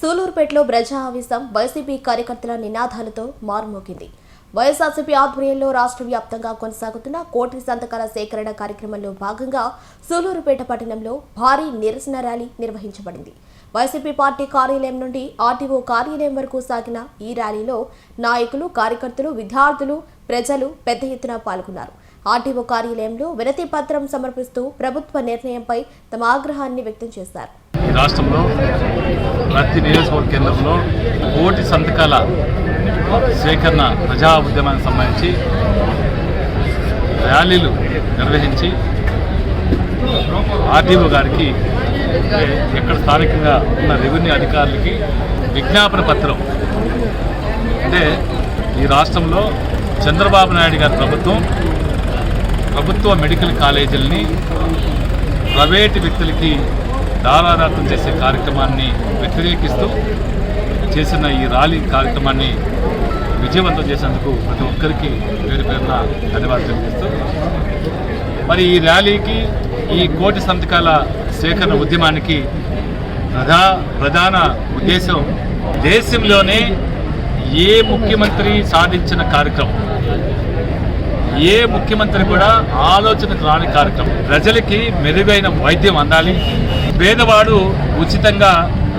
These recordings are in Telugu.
సూలూరుపేటలో ప్రజా ఆవేశం వైసీపీ కార్యకర్తల నినాదాలతో మారుమోగింది. వైఎస్ఆర్సీపీ ఆధ్వర్యంలో రాష్ట్ర వ్యాప్తంగా కొనసాగుతున్న కోటి సంతకాల సేకరణ కార్యక్రమంలో భాగంగా సూలూరుపేట పట్టణంలో భారీ నిరసన ర్యాలీ నిర్వహించబడింది. వైసీపీ పార్టీ కార్యాలయం నుండి ఆర్టీఓ కార్యాలయం వరకు సాగిన ఈ ర్యాలీలో నాయకులు కార్యకర్తలు విద్యార్థులు ప్రజలు పెద్ద ఎత్తున పాల్గొన్నారు. ఆర్టీఓ కార్యాలయంలో వినతి పత్రం సమర్పిస్తూ ప్రభుత్వ నిర్ణయంపై తమ ఆగ్రహాన్ని వ్యక్తం చేశారు. ఈ రాష్ట్రంలో ప్రతి నియోజకవర్గ కేంద్రంలో కోటి సంతకాల సేకరణ ప్రజా ఉద్యమానికి సంబంధించి ర్యాలీలు నిర్వహించి ఆర్టీఓ గారికి అంటే ఎక్కడ స్థానికంగా ఉన్న రెవెన్యూ అధికారులకి విజ్ఞాపన పత్రం. అంటే ఈ రాష్ట్రంలో చంద్రబాబు నాయుడు గారి ప్రభుత్వం ప్రభుత్వ మెడికల్ కాలేజీలని ప్రైవేటు వ్యక్తులకి దారాదత్తం చేసే కార్యక్రమాన్ని వ్యతిరేకిస్తూ చేసిన ఈ ర్యాలీ కార్యక్రమాన్ని విజయవంతం చేసేందుకు ప్రతి ఒక్కరికి పేరు పేరున ధన్యవాదాలు తెలియజేస్తూ మరి ఈ ర్యాలీకి ఈ కోటి సంతకాల సేకరణ ఉద్యమానికి ప్రధా ప్రధాన ఉద్దేశం దేశంలోనే ఏ ముఖ్యమంత్రి సాధించిన కార్యక్రమం? ఏ ముఖ్యమంత్రి కూడా ఆలోచనకు రాని కార్యక్రమం. ప్రజలకి మెరుగైన వైద్యం అందాలి. పేదవాడు ఉచితంగా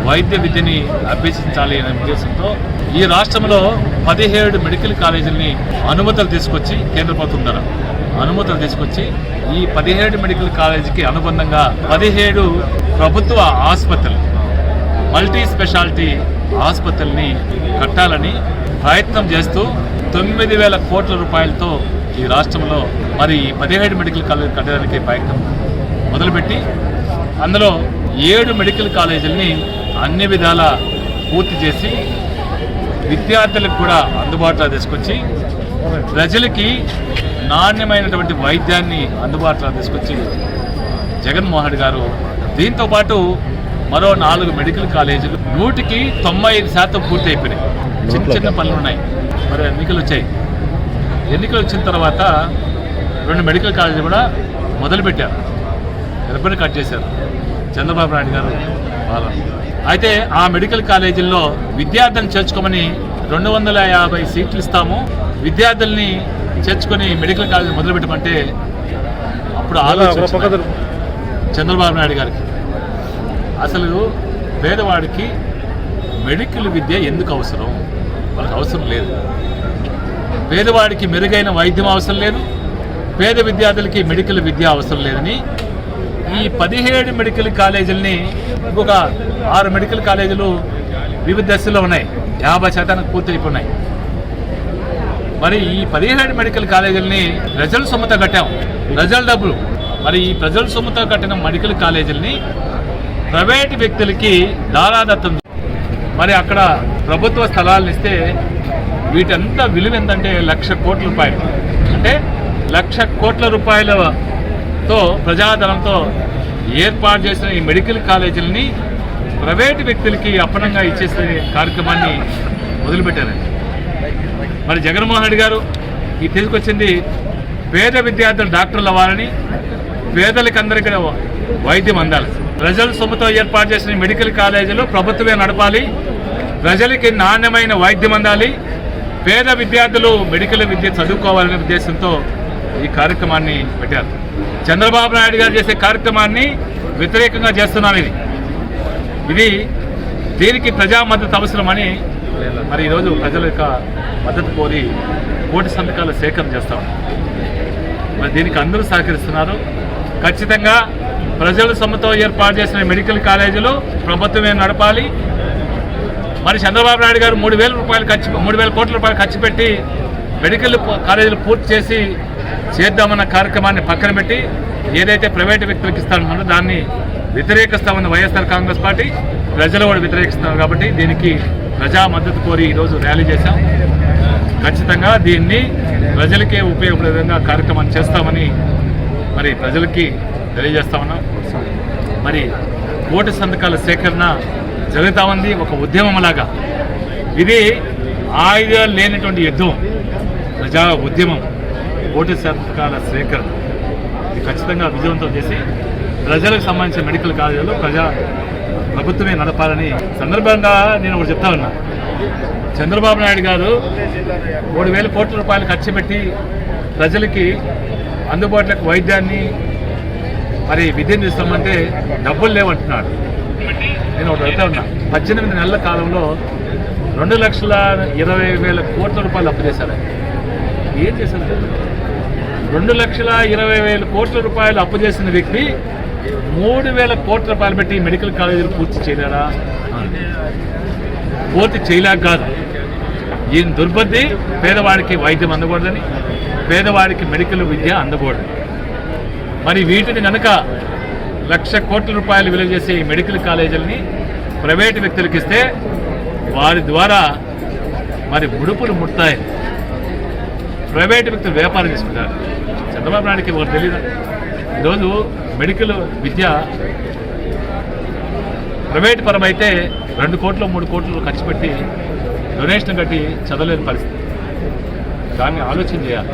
వైద్య విద్యని అభ్యసించాలి అనే ఉద్దేశంతో ఈ రాష్ట్రంలో పదిహేడు మెడికల్ కాలేజీలని అనుమతులు తీసుకొచ్చి కేంద్ర ప్రభుత్వం ద్వారా అనుమతులు తీసుకొచ్చి ఈ పదిహేడు మెడికల్ కాలేజీకి అనుబంధంగా పదిహేడు ప్రభుత్వ ఆసుపత్రులు మల్టీ స్పెషాలిటీ ఆసుపత్రుల్ని కట్టాలని ప్రయత్నం చేస్తూ తొమ్మిది వేల కోట్ల రూపాయలతో ఈ రాష్ట్రంలో మరి ఈ పదిహేడు మెడికల్ కాలేజ్ కట్టడానికి ప్రయత్నం మొదలుపెట్టి అందులో ఏడు మెడికల్ కాలేజీలని అన్ని విధాల పూర్తి చేసి విద్యార్థులకు కూడా అందుబాటులో తీసుకొచ్చి ప్రజలకి నాణ్యమైనటువంటి వైద్యాన్ని అందుబాటులో తీసుకొచ్చి జగన్మోహన్ గారు దీంతో పాటు మరో నాలుగు మెడికల్ కాలేజీలు నూటికి తొంభై ఐదు శాతం పూర్తి అయిపోయినాయి చిన్న చిన్న పనులు ఉన్నాయి. మరి ఎన్నికలు వచ్చాయి. ఎన్నికలు వచ్చిన తర్వాత రెండు మెడికల్ కాలేజీలు కూడా మొదలుపెట్టారు. రిబ్బన్ కట్ చేశారు. చంద్రబాబు నాయుడు గారు అయితే ఆ మెడికల్ కాలేజీల్లో విద్యార్థులను చేర్చుకోమని రెండు వందల యాభై సీట్లు ఇస్తాము. విద్యార్థుల్ని చేర్చుకొని మెడికల్ కాలేజీ మొదలుపెట్టమంటే అప్పుడు ఆలోచన చంద్రబాబు నాయుడు గారికి. అసలు పేదవాడికి మెడికల్ విద్య ఎందుకు అవసరం? వాళ్ళకి అవసరం లేదు. పేదవాడికి మెరుగైన వైద్యం అవసరం లేదు. పేద విద్యార్థులకి మెడికల్ విద్య అవసరం లేదని ఈ పదిహేడు మెడికల్ కాలేజీలని ఇంకొక ఆరు మెడికల్ కాలేజీలు వివిధ దశల్లో ఉన్నాయి. యాభై శాతానికి పూర్తి అయిపోయినాయి. మరి ఈ పదిహేడు మెడికల్ కాలేజీలని ప్రజల సొమ్ముతో కట్టాం. ప్రజల డబ్బులు. మరి ఈ ప్రజల సొమ్ముతో కట్టిన మెడికల్ కాలేజీలని ప్రైవేటు వ్యక్తులకి దారాదత్తం మరి అక్కడ ప్రభుత్వ స్థలాలను ఇస్తే వీటంతా విలువ ఎంతంటే లక్ష కోట్ల రూపాయలు. అంటే లక్ష కోట్ల రూపాయల ధనంతో ప్రజాధనంతో ఏర్పాటు చేసిన ఈ మెడికల్ కాలేజీలని ప్రైవేటు వ్యక్తులకి అప్పనంగా ఇచ్చేసే కార్యక్రమాన్ని మొదలుపెట్టారండి మరి జగన్మోహన్ రెడ్డి గారు ఈ తీసుకొచ్చింది పేద విద్యార్థులు డాక్టర్లు అవ్వాలని పేదలకి అందరికీ వైద్యం అందాలి. ప్రజల సొమ్ముతో ఏర్పాటు చేసిన మెడికల్ కాలేజీలు ప్రభుత్వమే నడపాలి. ప్రజలకి నాణ్యమైన వైద్యం అందాలి. పేద విద్యార్థులు మెడికల్ విద్య చదువుకోవాలనే ఉద్దేశంతో ఈ కార్యక్రమాన్ని పెట్టారు. చంద్రబాబు నాయుడు గారు చేసే కార్యక్రమాన్ని వ్యతిరేకంగా చేస్తున్నాం ఇది. ఇది దీనికి ప్రజా మద్దతు అవసరమని మరి ఈరోజు ప్రజల యొక్క మద్దతు కోరి కోటి సంతకాలు సేకరణ చేస్తాం మరి దీనికి అందరూ సహకరిస్తున్నారు. ఖచ్చితంగా ప్రజల సొమ్ముతో ఏర్పాటు చేసిన మెడికల్ కాలేజీలు ప్రభుత్వమే నడపాలి. మరి చంద్రబాబు నాయుడు గారు మూడు రూపాయలు ఖర్చు మూడు వేల కోట్ల రూపాయలు ఖర్చు పెట్టి మెడికల్ కాలేజీలు పూర్తి చేసి చేద్దామన్న కార్యక్రమాన్ని పక్కన పెట్టి ఏదైతే ప్రైవేటు వ్యక్తులకు ఇస్తామో దాన్ని వ్యతిరేకిస్తామన్న వైఎస్ఆర్ కాంగ్రెస్ పార్టీ ప్రజలు కూడా వ్యతిరేకిస్తున్నారు కాబట్టి దీనికి ప్రజా మద్దతు కోరి ఈరోజు ర్యాలీ చేశాం. ఖచ్చితంగా దీన్ని ప్రజలకే ఉపయోగపడే విధంగా కార్యక్రమాన్ని చేస్తామని మరి ప్రజలకి తెలియజేస్తా ఉన్నాం. మరి ఓటు సంతకాల సేకరణ జరుగుతూ ఉంది. ఒక ఉద్యమంలాగా. ఇది ఆయుధాలు లేనటువంటి యుద్ధం. ప్రజా ఉద్యమం. ఓటు శాతకాల సేకరణ ఇది ఖచ్చితంగా విజయవంతం చేసి ప్రజలకు సంబంధించిన మెడికల్ కాలేజీలో ప్రజా ప్రభుత్వమే నడపాలని సందర్భంగా నేను ఒకటి చెప్తా ఉన్నా. చంద్రబాబు నాయుడు గారు మూడు వేల కోట్ల రూపాయలు ఖర్చు పెట్టి ప్రజలకి అందుబాటులోకి వైద్యాన్ని మరి విద్యను ఇస్తామంటే డబ్బులు లేవంటున్నాడు. నేను ఒకటి అడుగుతా ఉన్నా. పద్దెనిమిది నెలల కాలంలో రెండు లక్షల ఇరవై వేల కోట్ల రూపాయలు అప్పు చేశారు ఏం చేశారు? రెండు లక్షల ఇరవై వేల కోట్ల రూపాయలు అప్పు చేసిన వ్యక్తి మూడు వేల కోట్ల రూపాయలు పెట్టి మెడికల్ కాలేజీలు పూర్తి చేయలేడా? పూర్తి చేయలేక కాదు. ఈయన దుర్బుద్ధి పేదవాడికి వైద్యం అందకూడదని పేదవాడికి మెడికల్ విద్య అందకూడదు. మరి వీటిని కనుక లక్ష కోట్ల రూపాయలు విలువ చేసే ఈ మెడికల్ కాలేజీలని ప్రైవేటు వ్యక్తులకు ఇస్తే వారి ద్వారా మరి ముడుపులు ముడతాయి. ప్రైవేటు వ్యక్తులు వ్యాపారం చేసుకుంటారు. చంద్రబాబు నాయుడికి ఒకటి తెలియదు ఈరోజు మెడికల్ విద్య ప్రైవేట్ పరం అయితే రెండు కోట్లు మూడు కోట్లు ఖర్చు పెట్టి డొనేషన్ కట్టి చదవలేని పరిస్థితి. దాన్ని ఆలోచన చేయాలి.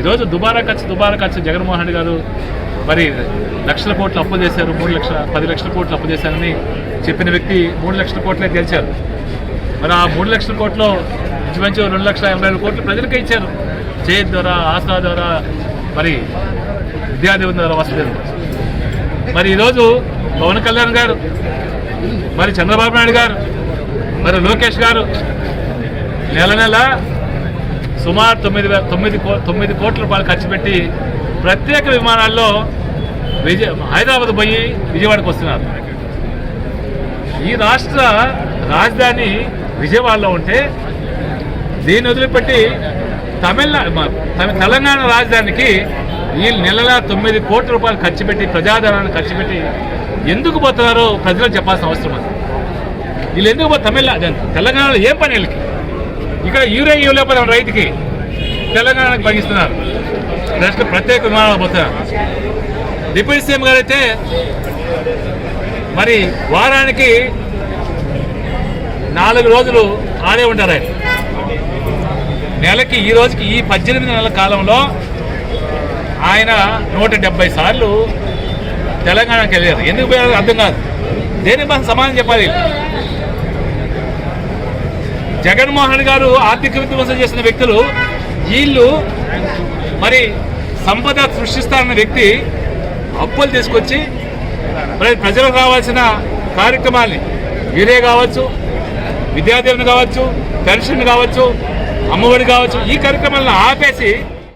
ఈరోజు దుబారా ఖర్చు దుబారా ఖర్చు జగన్మోహన్ రెడ్డి గారు మరి లక్షల కోట్లు అప్పు చేశారు మూడు లక్షల పది లక్షల కోట్లు అప్పు చేశారని చెప్పిన వ్యక్తి మూడు లక్షల కోట్లే గెలిచారు. మరి ఆ మూడు లక్షల కోట్లు ఇంచుమించు రెండు లక్షల ఎనభై ఐదు కోట్లు ప్రజలకే ఇచ్చారు. చేతి ద్వారా ఆసరా ద్వారా మరి విద్యాదేవి ద్వారా వసతి మరి ఈరోజు పవన్ కళ్యాణ్ గారు మరి చంద్రబాబు నాయుడు గారు మరి లోకేష్ గారు నెల నెల సుమారు తొమ్మిది తొమ్మిది కో తొమ్మిది కోట్ల రూపాయలు ఖర్చు పెట్టి ప్రత్యేక విమానాల్లో విజయ హైదరాబాద్ పోయి విజయవాడకు వస్తున్నారు. ఈ రాష్ట్ర రాజధాని విజయవాడలో ఉంటే దీన్ని వదిలిపెట్టి తమిళనాడు తెలంగాణ రాజధానికి వీళ్ళు నెలలా తొమ్మిది కోట్ల రూపాయలు ఖర్చు పెట్టి ప్రజాధనాన్ని ఖర్చు పెట్టి ఎందుకు పోతున్నారో ప్రజలకు చెప్పాల్సిన అవసరం అది వీళ్ళు ఎందుకు పో తమిళనాడు తెలంగాణలో ఏ పని వీళ్ళకి? ఇక్కడ యూరియా ఇవ్వలేకపోతే రైతుకి తెలంగాణకు పగిస్తున్నారు నెక్స్ట్ ప్రత్యేక విమానాలు పోతున్నారు. డిప్యూటీ సీఎం గారు అయితే మరి వారానికి నాలుగు రోజులు ఆడే ఉంటారు ఆయన. నెలకి ఈ రోజుకి ఈ పద్దెనిమిది నెలల కాలంలో ఆయన నూట డెబ్బై సార్లు తెలంగాణకి వెళ్ళారు. ఎందుకు పోయారు అర్థం కాదు. దేని మనం సమాధానం చెప్పాలి? జగన్మోహన్ గారు ఆర్థిక విధ్వంసం చేసిన వ్యక్తులు వీళ్ళు మరి సంపద సృష్టిస్తారన్న వ్యక్తి అప్పులు తీసుకొచ్చి మరి ప్రజలకు కావాల్సిన కార్యక్రమాన్ని వీరే కావచ్చు విద్యాదేవుని కావచ్చు పెన్షన్ కావచ్చు అమ్మఒడి కావచ్చు ఈ కార్యక్రమాలను ఆపేసి